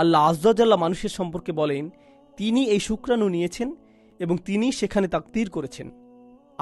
আল্লাহ আজ্জাল্লাহ মানুষের সম্পর্কে বলেন, তিনি এই শুক্রাণু নিয়েছেন এবং তিনি সেখানে তাকতির করেছেন।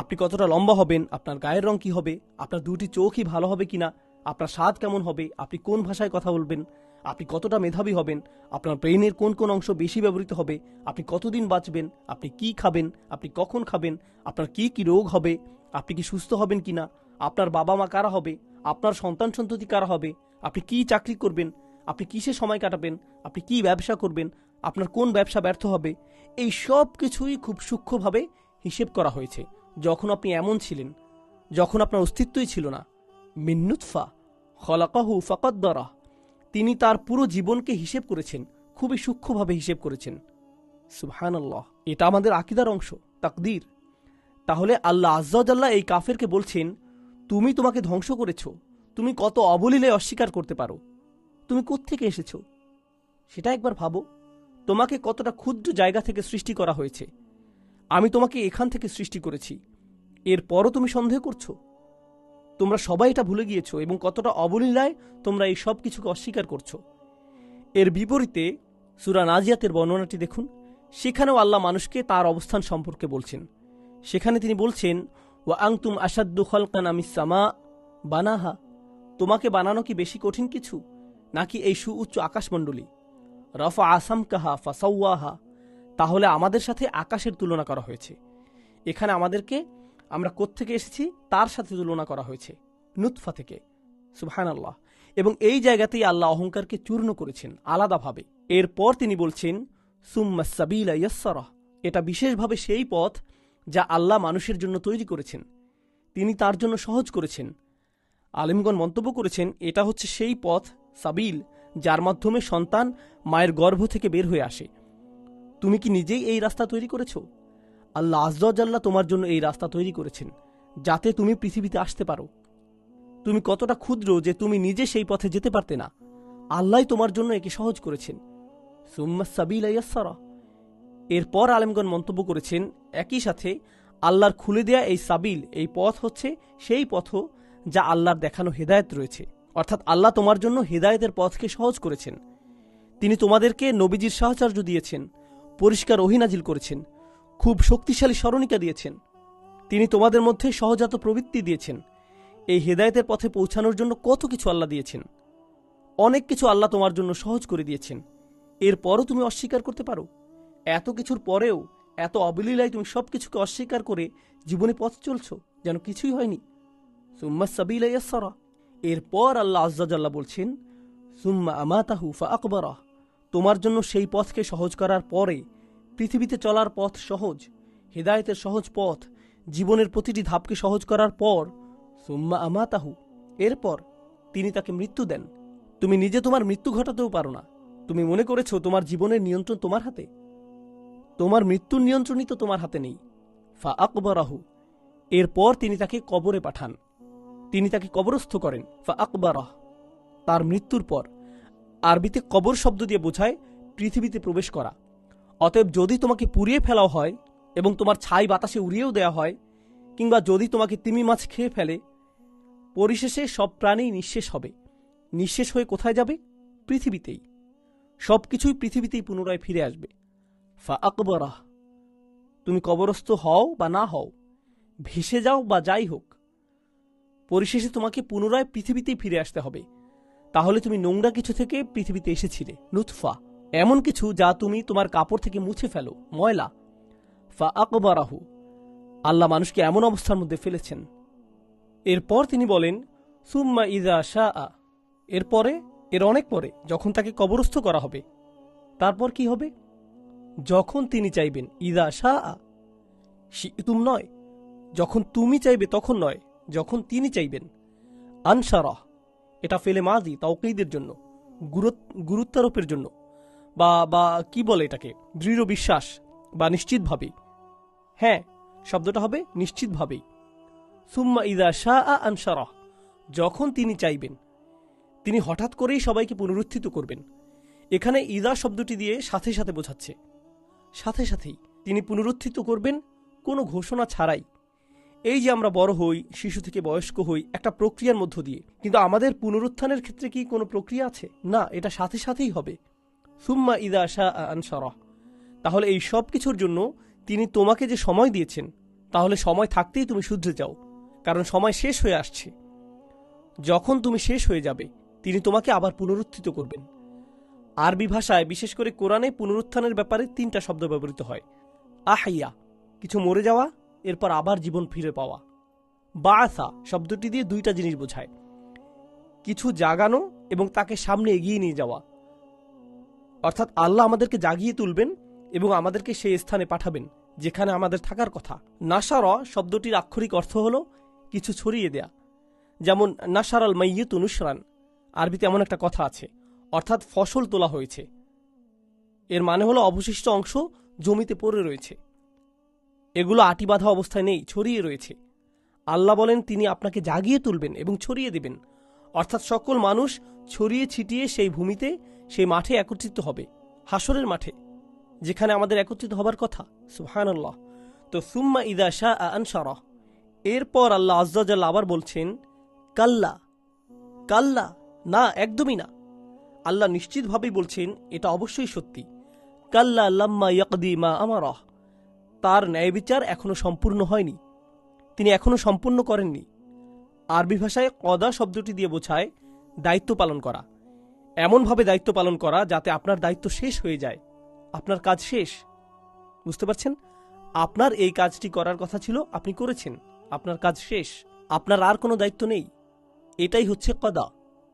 আপনি কতটা লম্বা হবেন, আপনার গায়ের রং কি হবে, আপনার দুটি চোখই ভালো হবে কিনা, আপনার স্বাদ কেমন হবে, আপনি কোন ভাষায় কথা বলবেন, আপনি কতটা মেধাবী হবেন, আপনার ব্রেনের কোন কোন অংশ বেশি ব্যবহৃত হবে, আপনি কতদিন বাঁচবেন, আপনি কি খাবেন, আপনি কখন খাবেন, আপনার কি কি রোগ হবে, আপনি কি সুস্থ হবেন কিনা, আপনার বাবা মা কারা হবে, আপনার সন্তান সন্ততি কারা হবে, আপনি কি চাকরি করবেন আপনি কিসে সময় কাটাবেন? আপনি কি ব্যবসা করবেন? আপনার কোন ব্যবসা ব্যর্থ হবে? এই সব কিছুই খুব সূক্ষ্মভাবে হিসেব করা হয়েছে, যখন আপনি এমন ছিলেন, যখন আপনার অস্তিত্বই ছিল না। মিন্নুৎফা খলাকাহু ফকদ্দরা, তিনি তার পুরো জীবনকে হিসেব করেছেন, খুবই সূক্ষ্মভাবে হিসেব করেছেন। সুবহানাল্লাহ, এটা আমাদের আকিদার অংশ, তাকদীর। তাহলে আল্লাহ আজ্জাল্লাহ এই কাফেরকে বলছেন, তুমি তোমাকে ধ্বংস করেছ, তুমি কত অবলীলে অস্বীকার করতে পারো। তুমি কোত্থেকে এসেছ? সেটা একবার ভাবো। তোমাকে কতটা ক্ষুদ্র জায়গা থেকে সৃষ্টি করা হয়েছে। আমি তোমাকে এখান থেকে সৃষ্টি করেছি। এরপরও তুমি সন্দেহ করছ? তোমরা সবাই এটা ভুলে গিয়েছো এবং কতটা অবলীলায় তোমরা এই সব কিছুকে অস্বীকার করছ। এর বিপরীতে, সুরা নাজিয়াতের বর্ণনাটি দেখুন। সেখানেও আল্লাহ মানুষকে তার অবস্থান সম্পর্কে বলছেন। সেখানে তিনি বলছেন, ওয়া আংতুম আসাদ্দু খলকান আমি সামা বানাহা। তোমাকে বানানো কি বেশি কঠিন কিছু? নাকি এই সুউচ্চ আকাশমণ্ডলী? রফা আসাম কাহা ফাসাউয়াহা, তাহলে আমাদের সাথে আকাশের তুলনা করা হয়েছে। এখানে আমাদেরকে আমরা কোত্থেকে এসেছি? তার সাথে তুলনা করা হয়েছে নুৎফা থেকে। সুবহান আল্লাহ এবং এই জায়গাতেই আল্লাহ অহংকারকে চূর্ণ করেছেন, আলাদাভাবে। এরপর তিনি বলছেন, সুম্মা সাবিলা ইয়াসসারাহ, এটা বিশেষভাবে সেই পথ যা আল্লাহ মানুষের জন্য তৈরি করেছেন। তিনি তার জন্য সহজ করেছেন। আলিমগণ মন্তব্য করেছেন, এটা হচ্ছে সেই পথ সাবিল, যার মাধ্যমে সন্তান মায়ের গর্ভ থেকে বের হয়ে আসে। তুমি কি নিজেই এই রাস্তা তৈরি করেছ? আল্লাহ আজ্লাহ তোমার জন্য এই রাস্তা তৈরি করেছেন, যাতে তুমি পৃথিবীতে আসতে পারো। তুমি কতটা ক্ষুদ্র যে তুমি নিজে সেই পথে যেতে পারতে না। আল্লাহ তোমার জন্য একে সহজ করেছেন। সুম্মা সাবিল এরপর আলেমগণ মন্তব্য করেছেন, একই সাথে আল্লাহর খুলে দেয়া এই সাবিল, এই পথ হচ্ছে সেই পথ যা আল্লাহর দেখানো হেদায়েত রয়েছে। অর্থাৎ আল্লাহ তোমার জন্য হেদায়েতের পথকে সহজ করেছেন। তিনি তোমাদেরকে নবীজির সাহচর্য দিয়েছেন, পরিষ্কার অহিনাজিল করেছেন, খুব শক্তিশালী স্মরণিকা দিয়েছেন। তিনি তোমাদের মধ্যে সহজাত প্রবৃত্তি দিয়েছেন। এই হেদায়েতের পথে পৌঁছানোর জন্য কত কিছু আল্লাহ দিয়েছেন। অনেক কিছু আল্লাহ তোমার জন্য সহজ করে দিয়েছেন। এরপরও তুমি অস্বীকার করতে পারো। এত কিছুর পরেও, এত অবলীলায় তুমি সব কিছুকে অস্বীকার করে জীবনে পথ চলছো, যেন কিছুই হয়নি। সুম্মা সাবিলা ইয়াসসারা। এরপর আল্লাহ আজ্জাজাল্লাহ বলছেন, সুম্মা আমাতাহু ফা আকবরাহ তোমার জন্য সেই পথকে সহজ করার পরে পৃথিবীতে চলার পথ সহজ, হেদায়েতের সহজ পথ, জীবনের প্রতিটি ধাপকে সহজ করার পর, সুম্মা আমাতাহু। এরপর তিনি তাকে মৃত্যু দেন। তুমি নিজে তোমার মৃত্যু ঘটাতেও পারো না। তুমি মনে করেছ তোমার জীবনের নিয়ন্ত্রণ তোমার হাতে? তোমার মৃত্যুর নিয়ন্ত্রণই তো তোমার হাতে নেই। ফা আকবরাহু এরপর তিনি তাকে কবরে পাঠান। তিনি তাকে কবরস্থ করেন। ফা আকবরাহ, তার মৃত্যুর পর। আরবিতে কবর শব্দ দিয়ে বোঝায় পৃথিবীতে প্রবেশ করা। অতএব যদি তোমাকে পুড়িয়ে ফেলাও হয় এবং তোমার ছাই বাতাসে উড়িয়েও দেওয়া হয়, কিংবা যদি তোমাকে তিমি মাছ খেয়ে ফেলে, পরিশেষে সব প্রাণী নিঃশেষ হবে। নিঃশেষ হয়ে কোথায় যাবে? পৃথিবীতেই। সব কিছুই পৃথিবীতেই পুনরায় ফিরে আসবে। ফা আকবরাহ, তুমি কবরস্থ হও বা না হও, ভেসে যাও বা যাই হোক পরিশেষে তোমাকে পুনরায় পৃথিবীতেই ফিরে আসতে হবে। তাহলে তুমি নোংরা কিছু থেকে পৃথিবীতে এসেছিলে। নুৎফা এমন কিছু যা তুমি তোমার কাপড় থেকে মুছে ফেলো, ময়লা। ফা আকবরাহু, আল্লাহ মানুষকে এমন অবস্থার মধ্যে ফেলেছেন। এরপর তিনি বলেন, সুম্মা ইদা শাহ এরপরে, এর অনেক পরে, যখন তাকে কবরস্থ করা হবে। তারপর কি হবে? যখন তিনি চাইবেন ইদা শাহ তুম নয়। যখন তুমি চাইবে তখন নয়। যখন তিনি চাইবেন। আনসারাহ এটা ফেলে মাজি, তাওকিদের জন্য গুরুত্বারোপের জন্য, বা বা, কি বলে এটাকে, দৃঢ় বিশ্বাস, বা নিশ্চিতভাবে। হ্যাঁ শব্দটা হবে নিশ্চিতভাবেই সুম্মা ইদা শাহ আনসারাহ যখন তিনি চাইবেন, তিনি হঠাৎ করেই সবাইকে পুনরুত্থিত করবেন। এখানে ইদা শব্দটি দিয়ে সাথে সাথে বোঝাচ্ছে। সাথে সাথেই তিনি পুনরুত্থিত করবেন, কোনো ঘোষণা ছাড়াই। এই যে আমরা বড় হই, শিশু থেকে বয়স্ক হই, একটা প্রক্রিয়ার মধ্য দিয়ে, কিন্তু আমাদের পুনরুত্থানের ক্ষেত্রে কি কোনো প্রক্রিয়া আছে? না, এটা সাথে সাথেই হবে। সুম্মা ইদা শাহ আনসারহ তাহলে এই সব কিছুর জন্য তিনি তোমাকে যে সময় দিয়েছেন, তাহলে সময় থাকতেই তুমি শুধরে যাও, কারণ সময় শেষ হয়ে আসছে। যখন তুমি শেষ হয়ে যাবে, তিনি তোমাকে আবার পুনরুত্থিত করবেন। আরবি ভাষায় বিশেষ করে কোরআনে পুনরুত্থানের ব্যাপারে তিনটা শব্দ ব্যবহৃত হয়। আহাইয়া, কিছু মরে যাওয়া এরপর আবার জীবন ফিরে পাওয়া। বাআসা শব্দটি দিয়ে দুইটা জিনিস বোঝায়। কিছু জাগানো এবং তাকে সামনে এগিয়ে নিয়ে যাওয়া। অর্থাৎ আল্লাহ আমাদেরকে জাগিয়ে তুলবেন এবং আমাদেরকে সেই স্থানে পাঠাবেন, যেখানে আমাদের থাকার কথা। নাসার শব্দটির আক্ষরিক অর্থ হল কিছু ছড়িয়ে দেয়া। যেমন নাসার আল মাইয়ুত অনুসরান আরবিতে এমন একটা কথা আছে, অর্থাৎ ফসল তোলা হয়েছে। এর মানে হলো অবশিষ্ট অংশ জমিতে পড়ে রয়েছে। এগুলো আটি বাঁধা অবস্থায় নেই, ছড়িয়ে রয়েছে। আল্লাহ বলেন, তিনি আপনাকে জাগিয়ে তুলবেন এবং ছড়িয়ে দেবেন। অর্থাৎ সকল মানুষ ছড়িয়ে ছিটিয়ে সেই ভূমিতে, সেই মাঠে একত্রিত হবে হাসরের মাঠে, যেখানে আমাদের একত্রিত হবার কথা। সুহান আল্লাহ তো সুম্মা ইদা শাহ আনসারহ এরপর আল্লাহ আজ্জাল আবার বলছেন, কাল্লা কাল্লা, না, একদমই না। আল্লাহ নিশ্চিতভাবেই বলছেন, এটা অবশ্যই সত্যি। কাল্লা লাম্মা ইয়াকদি মা আমারহ। তার ন্যায় বিচার এখনও সম্পূর্ণ হয়নি। তিনি এখনও সম্পূর্ণ করেননি। আরবি ভাষায় কদা শব্দটি দিয়ে বোঝায় দায়িত্ব পালন করা। এমনভাবে দায়িত্ব পালন করা যাতে আপনার দায়িত্ব শেষ হয়ে যায়। আপনার কাজ শেষ। বুঝতে পারছেন? আপনার এই কাজটি করার কথা ছিল, আপনি করেছেন। আপনার কাজ শেষ। আপনার আর কোনো দায়িত্ব নেই। এটাই হচ্ছে কদা।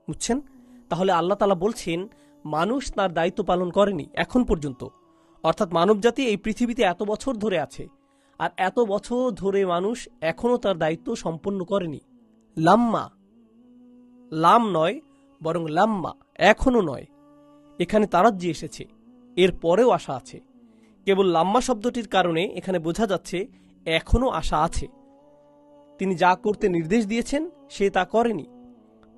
বুঝছেন? তাহলে আল্লাহ তালা বলছেন, মানুষ তার দায়িত্ব পালন করেনি এখন পর্যন্ত। অর্থাৎ মানবজাতি এই পৃথিবীতে এত বছর ধরে আছে। আর এত বছর ধরে মানুষ এখনও তার দায়িত্ব সম্পন্ন করেনি। লাম্মা। লাম নয়, বরং লাম্মা এখনও নয়। এখানে তারাজ্জি এসেছে। এর পরেও আশা আছে। কেবল লাম্মা শব্দটির কারণে এখানে বোঝা যাচ্ছে এখনও আশা আছে। তিনি যা করতে নির্দেশ দিয়েছেন, সে তা করেনি।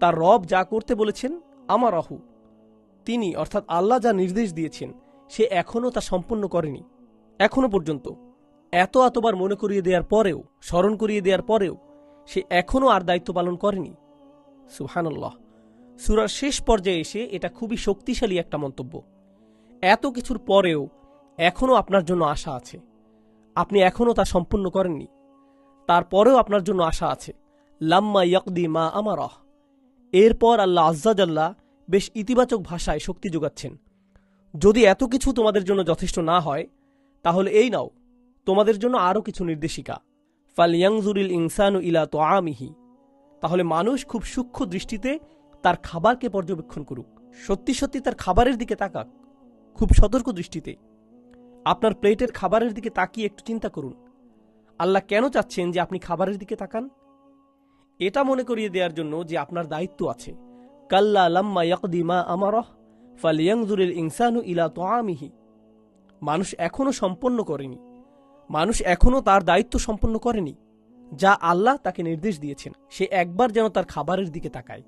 তার রব যা করতে বলেছেন আমার অহু তিনি, অর্থাৎ আল্লাহ যা নির্দেশ দিয়েছেন সে এখনও তা সম্পন্ন করেনি। এখনও পর্যন্ত। এত এতবার মনে করিয়ে দেওয়ার পরেও, স্মরণ করিয়ে দেওয়ার পরেও, সে এখনও আর দায়িত্ব পালন করেনি। সুহানুল্লাহ সুরার শেষ পর্যায়ে এসে এটা খুবই শক্তিশালী একটা মন্তব্য। এত কিছুর পরেও এখনও আপনার জন্য আশা আছে। আপনি এখনও তা সম্পূর্ণ করেননি। তারপরেও আপনার জন্য আশা আছে। লাম্মা ইয়কদি মা আমারহ। এরপর আল্লাহ আজ্জাজাল্লাহ বেশ ইতিবাচক ভাষায় শক্তি যোগাচ্ছেন। যদি এত কিছু তোমাদের জন্য যথেষ্ট না হয়, তাহলে এই নাও, তোমাদের জন্য আরও কিছু নির্দেশিকা। ফাল ফালিয়াংজুরিল ইনসানু ইলা তো আমিহি তাহলে মানুষ খুব সূক্ষ্ম দৃষ্টিতে তার খাবারকে পর্যবেক্ষণ করুক। সত্যি সত্যি তার খাবারের দিকে তাকাক, খুব সতর্ক দৃষ্টিতে। আপনার প্লেটের খাবারের দিকে তাকিয়ে একটু চিন্তা করুন। আল্লাহ কেন চাচ্ছেন যে আপনি খাবারের দিকে তাকান? এটা মনে করিয়ে দেওয়ার জন্য যে আপনার দায়িত্ব আছে। কাল্লা লাম্মা ইয়াকদি মা আমারহ ফালিয়াংজুরিল ইনসানু ইলা তো আমিহি মানুষ এখনও সম্পন্ন করেনি। মানুষ এখনও তার দায়িত্ব সম্পন্ন করেনি। যা আল্লাহ তাকে নির্দেশ দিয়েছেন। সে একবার যেন তার খাবারের দিকে তাকায়।